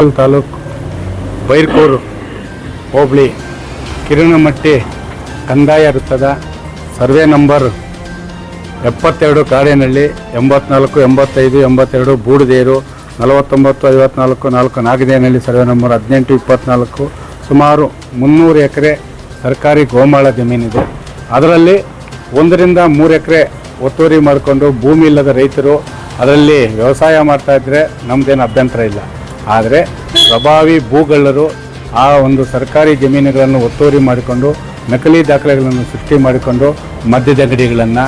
ಹಾಲ್ ತಾಲೂಕು ಬೈರ್ಕೂರು, ಹೋಬಳಿ ಕಿರಣಮಟ್ಟಿ ಕಂದಾಯ ವೃತ್ತದ survey number ಎಪ್ಪತ್ತೆರಡು ಕಾಡಿನಲ್ಲಿ ಎಂಬತ್ನಾಲ್ಕು, ಎಂಬತ್ತೈದು, ಎಂಬತ್ತೆರಡು, ಬೂಡದೇರು, ನಲವತ್ತೊಂಬತ್ತು, ಐವತ್ನಾಲ್ಕು, ನಾಲ್ಕು, ನಾಗದೇನಹಳ್ಳಿ ಸರ್ವೆ ನಂಬರ್ ಹದಿನೆಂಟು, ಇಪ್ಪತ್ನಾಲ್ಕು. ಸುಮಾರು ಮುನ್ನೂರು ಎಕರೆ ಸರ್ಕಾರಿ ಗೋಮಾಳ ಜಮೀನಿದೆ. ಅದರಲ್ಲಿ ಒಂದರಿಂದ ಮೂರು ಎಕರೆ ಒತ್ತುವರಿ ಮಾಡಿಕೊಂಡು ಭೂಮಿ ಇಲ್ಲದ ರೈತರು ಅದರಲ್ಲಿ ವ್ಯವಸಾಯ ಮಾಡ್ತಾ ಇದ್ದರೆ ನಮ್ಮದೇನು ಅಭ್ಯಂತರ ಇಲ್ಲ. ಆದರೆ ಪ್ರಭಾವಿ ಭೂಗಳ್ಳರು ಆ ಒಂದು ಸರ್ಕಾರಿ ಜಮೀನುಗಳನ್ನು ಒತ್ತುವರಿ ಮಾಡಿಕೊಂಡು, ನಕಲಿ ದಾಖಲೆಗಳನ್ನು ಸೃಷ್ಟಿ ಮಾಡಿಕೊಂಡು, ಮದ್ಯದಂಗಡಿಗಳನ್ನು,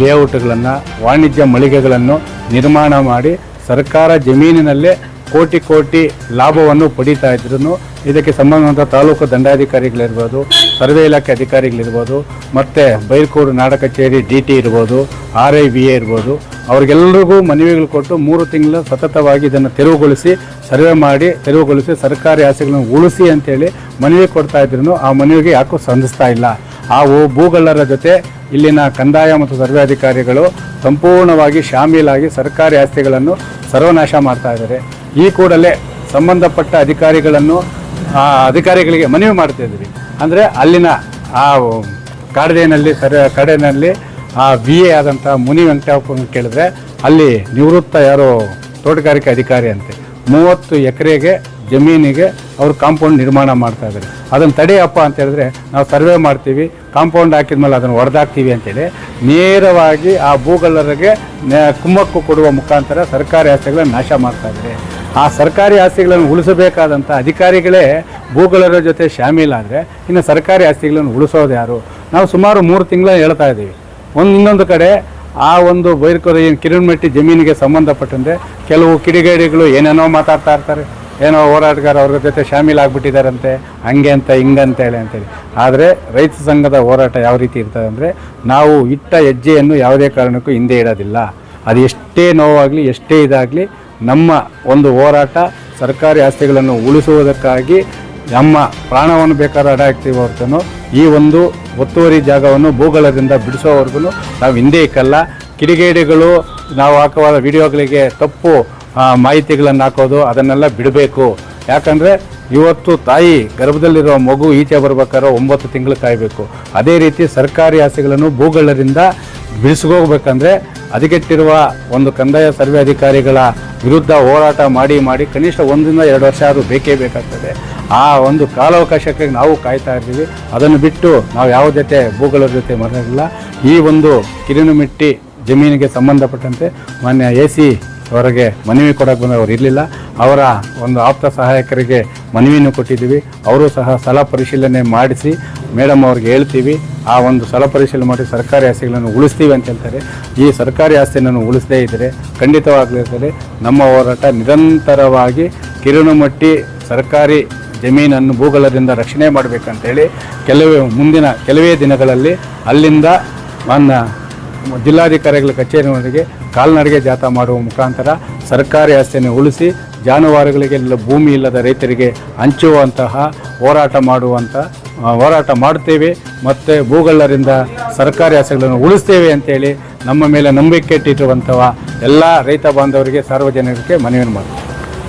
ಲೇಔಟ್ಗಳನ್ನು, ವಾಣಿಜ್ಯ ಮಳಿಗೆಗಳನ್ನು ನಿರ್ಮಾಣ ಮಾಡಿ ಸರ್ಕಾರ ಜಮೀನಿನಲ್ಲೇ ಕೋಟಿ ಕೋಟಿ ಲಾಭವನ್ನು ಪಡೀತಾ ಇದ್ರು ಇದಕ್ಕೆ ಸಂಬಂಧವಾದ ತಾಲೂಕು ದಂಡಾಧಿಕಾರಿಗಳಿರ್ಬೋದು, ಸರ್ವೆ ಇಲಾಖೆ ಅಧಿಕಾರಿಗಳಿರ್ಬೋದು, ಮತ್ತು ಬೈಲ್ಕೋಡು ನಾಡ ಕಚೇರಿ ಡಿ ಟಿ ಇರ್ಬೋದು, ಆರ್ ಐ ಬಿ ಎ ಇರ್ಬೋದು ಅವ್ರಿಗೆಲ್ಲರಿಗೂ ಮನವಿಗಳು ಕೊಟ್ಟು ಮೂರು ತಿಂಗಳು ಸತತವಾಗಿ ಇದನ್ನು ತೆರವುಗೊಳಿಸಿ, ಸರ್ವೆ ಮಾಡಿ, ತೆರವುಗೊಳಿಸಿ ಸರ್ಕಾರಿ ಆಸೆಗಳನ್ನು ಉಳಿಸಿ ಅಂತೇಳಿ ಮನವಿ ಕೊಡ್ತಾ ಇದ್ರು ಆ ಮನವಿಗೆ ಯಾಕೂ ಸ್ಪಂದಿಸ್ತಾ ಇಲ್ಲ. ಆ ಭೂಗಳ್ಳರ ಜೊತೆ ಇಲ್ಲಿನ ಕಂದಾಯ ಮತ್ತು ಸರ್ವೆ ಅಧಿಕಾರಿಗಳು ಸಂಪೂರ್ಣವಾಗಿ ಶಾಮೀಲಾಗಿ ಸರ್ಕಾರಿ ಆಸ್ತಿಗಳನ್ನು ಸರ್ವನಾಶ ಮಾಡ್ತಾ ಇದ್ದಾರೆ. ಈ ಕೂಡಲೇ ಸಂಬಂಧಪಟ್ಟ ಅಧಿಕಾರಿಗಳನ್ನು, ಆ ಅಧಿಕಾರಿಗಳಿಗೆ ಮನವಿ ಮಾಡ್ತಾ ಇದ್ದೀವಿ. ಅಂದರೆ ಅಲ್ಲಿನ ಆ ಕಾಡದೇನಲ್ಲಿ ಸರ್ ಕಡೆನಲ್ಲಿ ಆ ಬಿ ಎ ಆದಂಥ ಮುನಿ ವೆಂಕಟಪ್ಪನ ಕೇಳಿದ್ರೆ ಅಲ್ಲಿ ನಿವೃತ್ತ ಯಾರೋ ತೋಟಗಾರಿಕೆ ಅಧಿಕಾರಿ ಅಂತೆ. ಮೂವತ್ತು ಎಕರೆಗೆ ಜಮೀನಿಗೆ ಅವರು ಕಾಂಪೌಂಡ್ ನಿರ್ಮಾಣ ಮಾಡ್ತಾ ಇದ್ದಾರೆ. ಅದನ್ನು ತಡೆಯಪ್ಪ ಅಂತ ಹೇಳಿದ್ರೆ ನಾವು ಸರ್ವೆ ಮಾಡ್ತೀವಿ, ಕಾಂಪೌಂಡ್ ಹಾಕಿದ್ಮೇಲೆ ಅದನ್ನು ಹೊಡೆದಾಕ್ತೀವಿ ಅಂತೇಳಿ ನೇರವಾಗಿ ಆ ಭೂಗಳ್ಳರಿಗೆ ಕುಮ್ಮಕ್ಕು ಕೊಡುವ ಮುಖಾಂತರ ಸರ್ಕಾರಿ ಆಸ್ತಿಗಳನ್ನು ನಾಶ ಮಾಡ್ತಾ ಇದ್ದಾರೆ. ಆ ಸರ್ಕಾರಿ ಆಸ್ತಿಗಳನ್ನು ಉಳಿಸಬೇಕಾದಂಥ ಅಧಿಕಾರಿಗಳೇ ಭೂಗಳ್ಳರ ಜೊತೆ ಶಾಮೀಲಾದರೆ ಇನ್ನು ಸರ್ಕಾರಿ ಆಸ್ತಿಗಳನ್ನು ಉಳಿಸೋದು ಯಾರು? ನಾವು ಸುಮಾರು ಮೂರು ತಿಂಗಳ ಹೇಳ್ತಾ ಇದ್ದೀವಿ. ಒಂದು ಇನ್ನೊಂದು ಕಡೆ ಆ ಒಂದು ಬೈರ್ಕೊರ ಏನು ಕಿರಣಮಟ್ಟಿ ಜಮೀನಿಗೆ ಸಂಬಂಧಪಟ್ಟಂತೆ ಕೆಲವು ಕಿಡಿಗೇಡಿಗಳು ಏನೇನೋ ಮಾತಾಡ್ತಾ ಇರ್ತಾರೆ. ಏನೋ ಹೋರಾಟಗಾರ ಅವ್ರ ಜೊತೆ ಶಾಮೀಲಾಗ್ಬಿಟ್ಟಿದ್ದಾರಂತೆ ಹಂಗೆ ಅಂತ, ಹಿಂಗೆ ಹೇಳಿ ಅಂತೇಳಿ. ಆದರೆ ರೈತ ಸಂಘದ ಹೋರಾಟ ಯಾವ ರೀತಿ ಇರ್ತದೆ ಅಂದರೆ ನಾವು ಇಟ್ಟ ಹೆಜ್ಜೆಯನ್ನು ಯಾವುದೇ ಕಾರಣಕ್ಕೂ ಹಿಂದೆ ಇಡೋದಿಲ್ಲ. ಅದು ಎಷ್ಟೇ ನೋವಾಗಲಿ, ಎಷ್ಟೇ ಇದಾಗಲಿ ನಮ್ಮ ಒಂದು ಹೋರಾಟ ಸರ್ಕಾರಿ ಆಸ್ತಿಗಳನ್ನು ಉಳಿಸುವುದಕ್ಕಾಗಿ ನಮ್ಮ ಪ್ರಾಣವನ್ನು ಬೇಕಾದ್ರೆ ಅಡ ಹಾಕ್ತೀವಿ ಹೊರತನು. ಈ ಒಂದು ಒತ್ತುವರಿ ಜಾಗವನ್ನು ಭೂಗಳದಿಂದ ಬಿಡಿಸೋವರೆಗೂ ನಾವು ಹಿಂದೆ ಇಕ್ಕಲ್ಲ. ಕಿಡಿಗೇಡಿಗಳು ನಾವು ಹಾಕುವ ವಿಡಿಯೋಗಳಿಗೆ ತಪ್ಪು ಮಾಹಿತಿಗಳನ್ನು ಹಾಕೋದು, ಅದನ್ನೆಲ್ಲ ಬಿಡಬೇಕು. ಯಾಕಂದರೆ ಇವತ್ತು ತಾಯಿ ಗರ್ಭದಲ್ಲಿರುವ ಮಗು ಈಚೆ ಬರ್ಬೇಕಾದ್ರೆ ಒಂಬತ್ತು ತಿಂಗಳು ಕಾಯಬೇಕು. ಅದೇ ರೀತಿ ಸರ್ಕಾರಿ ಆಸೆಗಳನ್ನು ಭೂಗಳರಿಂದ ಬಿಡಿಸ್ಕೋಗ್ಬೇಕಂದ್ರೆ ಅದಕ್ಕೆಟ್ಟಿರುವ ಒಂದು ಕಂದಾಯ ಸರ್ವೆ ಅಧಿಕಾರಿಗಳ ವಿರುದ್ಧ ಹೋರಾಟ ಮಾಡಿ ಮಾಡಿ ಕನಿಷ್ಠ ಒಂದರಿಂದ ಎರಡು ವರ್ಷ ಆದರೂ ಬೇಕೇ ಬೇಕಾಗ್ತದೆ. ಆ ಒಂದು ಕಾಲಾವಕಾಶಕ್ಕೆ ನಾವು ಕಾಯ್ತಾ ಇದ್ದೀವಿ. ಅದನ್ನು ಬಿಟ್ಟು ನಾವು ಯಾವ ಜೊತೆ ಭೂಗಳ ಜೊತೆ ಮಾತಾಡಿಲ್ಲ ಈ ಒಂದು ಕಿರಿನುಮಿಟ್ಟಿ ಜಮೀನಿಗೆ ಸಂಬಂಧಪಟ್ಟಂತೆ ಮಾನ್ಯ ಎ ಸಿ ಅವರಿಗೆ ಮನವಿ ಕೊಡೋಕೆ ಬಂದ ಅವರು ಇರಲಿಲ್ಲ. ಅವರ ಒಂದು ಆಪ್ತ ಸಹಾಯಕರಿಗೆ ಮನವಿಯನ್ನು ಕೊಟ್ಟಿದ್ದೀವಿ. ಅವರು ಸಹ ಸ್ಥಳ ಪರಿಶೀಲನೆ ಮಾಡಿಸಿ ಮೇಡಮ್ ಅವ್ರಿಗೆ ಹೇಳ್ತೀವಿ. ಆ ಒಂದು ಸ್ಥಳ ಪರಿಶೀಲನೆ ಮಾಡಿ ಸರ್ಕಾರಿ ಆಸ್ತಿಗಳನ್ನು ಉಳಿಸ್ತೀವಿ ಅಂತ ಹೇಳ್ತಾರೆ. ಈ ಸರ್ಕಾರಿ ಆಸ್ತಿಯನ್ನು ಉಳಿಸದೇ ಇದ್ದರೆ ಖಂಡಿತವಾಗಲಿರ್ತದೆ ನಮ್ಮ ಹೋರಾಟ ನಿರಂತರವಾಗಿ ಕಿರುಣಮಟ್ಟಿ ಸರ್ಕಾರಿ ಜಮೀನನ್ನು ಭೂಗಲದಿಂದ ರಕ್ಷಣೆ ಮಾಡಬೇಕಂತೇಳಿ ಕೆಲವೇ ಮುಂದಿನ ಕೆಲವೇ ದಿನಗಳಲ್ಲಿ ಅಲ್ಲಿಂದ ಮಾನ್ಯ ಜಿಲ್ಲಾಧಿಕಾರಿಗಳ ಕಚೇರಿಯವರಿಗೆ ಕಾಲ್ನಡಿಗೆ ಜಾಥಾ ಮಾಡುವ ಮುಖಾಂತರ ಸರ್ಕಾರಿ ಆಸ್ತಿಯನ್ನು ಉಳಿಸಿ ಜಾನುವಾರುಗಳಿಗೆ ಭೂಮಿ ಇಲ್ಲದ ರೈತರಿಗೆ ಹಂಚುವಂತಹ ಹೋರಾಟ ಮಾಡುವಂಥ ಹೋರಾಟ ಮಾಡುತ್ತೇವೆ ಮತ್ತು ಭೂಗಳ್ಳರಿಂದ ಸರ್ಕಾರಿ ಆಸ್ತಿಗಳನ್ನು ಉಳಿಸ್ತೇವೆ ಅಂತೇಳಿ ನಮ್ಮ ಮೇಲೆ ನಂಬಿಕೆ ಇಟ್ಟಿರುವಂತಹ ಎಲ್ಲ ರೈತ ಬಾಂಧವರಿಗೆ ಸಾರ್ವಜನಿಕರಿಗೆ ಮನವಿ ಮಾಡ್ತೀವಿ.